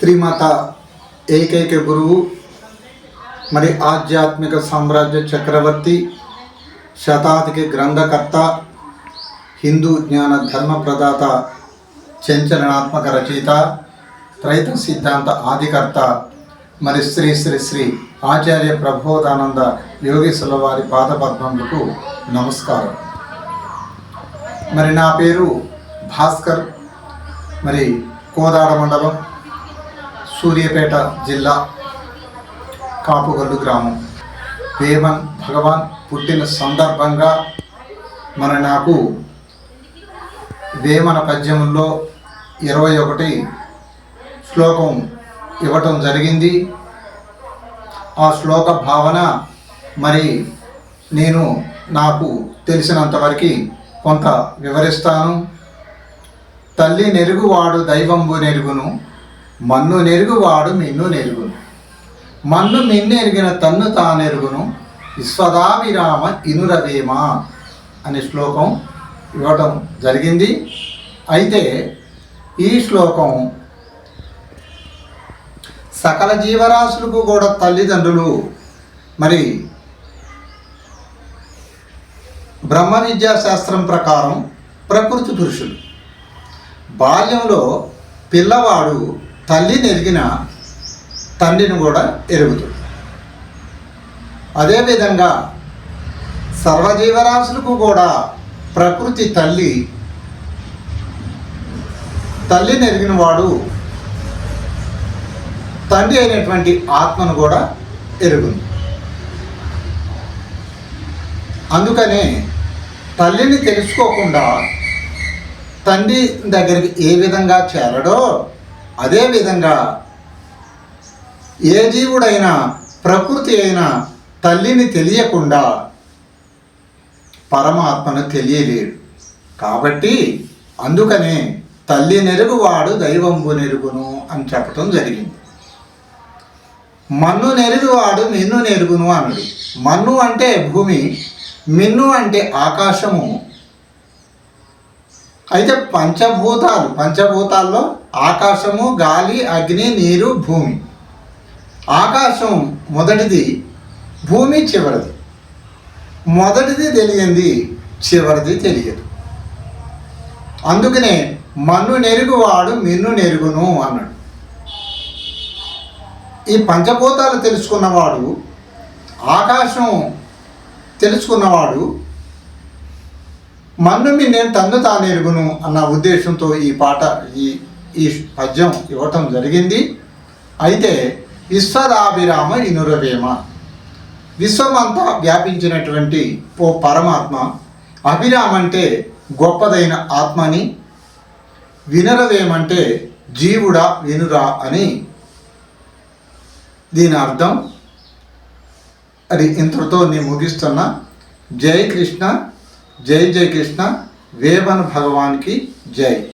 త్రిమత ఏకైక గురువు మరి ఆధ్యాత్మిక సామ్రాజ్య చక్రవర్తి శతాధిక గ్రంథకర్త హిందూ జ్ఞాన ధర్మ ప్రదాత చంచలనాత్మక రచయిత త్రైత సిద్ధాంత ఆదికర్త మరి శ్రీ శ్రీ శ్రీ ఆచార్య ప్రబోధానంద యోగేశ్వర వారి పాదపద్మములకు నమస్కారం. మరి నా పేరు భాస్కర్ మరి కోదాడ మండలం సూర్యాపేట జిల్లా కాపుగల్లు గ్రామం. వేమన్ భగవాన్ పుట్టిన సందర్భంగా మన నాకు వేమన పద్యంలో ఇరవై ఒకటి శ్లోకం ఇవ్వటం జరిగింది. ఆ శ్లోక భావన మరి నేను నాకు తెలిసినంతవరకు కొంత వివరిస్తాను. తల్లి నెరుగువాడు దైవంబు నెరుగును మన్ను నెరుగువాడు మిన్ను నెరుగును. మన్ను మిన్నెరిగిన తన్ను తానెరుగును. విశ్వదాభిరామ ఇనురవేమ అనే శ్లోకం ఇవ్వటం జరిగింది. అయితే ఈ శ్లోకం సకల జీవరాశులకు కూడా తల్లిదండ్రులు మరి బ్రహ్మ శాస్త్రం ప్రకారం ప్రకృతి పురుషులు. బాల్యంలో పిల్లవాడు తల్లిని ఎరిగిన తండ్రిని కూడా ఎరుగుతుంది. అదేవిధంగా సర్వజీవరాశులకు కూడా ప్రకృతి తల్లి తల్లిని ఎరిగిన వాడు తండ్రి అయినటువంటి ఆత్మను కూడా ఎరుగును అందుకనే తల్లిని తెలుసుకోకుండా తండ్రి దగ్గరికి ఏ విధంగా చేరడో అదే విధంగా ఏ జీవుడైనా ప్రకృతి అయినా తల్లిని తెలియకుండా పరమాత్మను తెలియలేడు. కాబట్టి అందుకనే తల్లి నెరుగువాడు దైవంబు నెరుగును అని చెప్పటం జరిగింది. మన్ను నెరుగువాడు మిన్ను నెరుగును అన్నాడు. మన్ను అంటే భూమి మిన్ను అంటే ఆకాశము. అయితే పంచభూతాలు పంచభూతాల్లో ఆకాశము గాలి అగ్ని నీరు భూమి. ఆకాశం మొదటిది భూమి చివరిది. మొదటిది తెలియంది చివరిది తెలియదు. అందుకనే మన్ను నెరుగువాడు మిన్ను నెరుగును అన్నాడు. ఈ పంచభూతాలు తెలుసుకున్నవాడు ఆకాశం తెలుసుకున్నవాడు మన్ను మీ నేను తన్ను తానెరుగును అన్న ఉద్దేశంతో ఈ పాట ఈ ఈ పద్యం ఇవ్వటం జరిగింది. అయితే విశ్వదాభిరామ ఇనురవేమ. విశ్వమంతా వ్యాపించినటువంటి ఓ పరమాత్మ అభిరామ అంటే గొప్పదైన ఆత్మని వినరవేమంటే జీవుడా వినురా అని దీని అర్థం. అది ఇంతటితో నేను ముగిస్తున్నా. జై కృష్ణ జై జై కృష్ణ వేమన్ భగవాన్కి జై.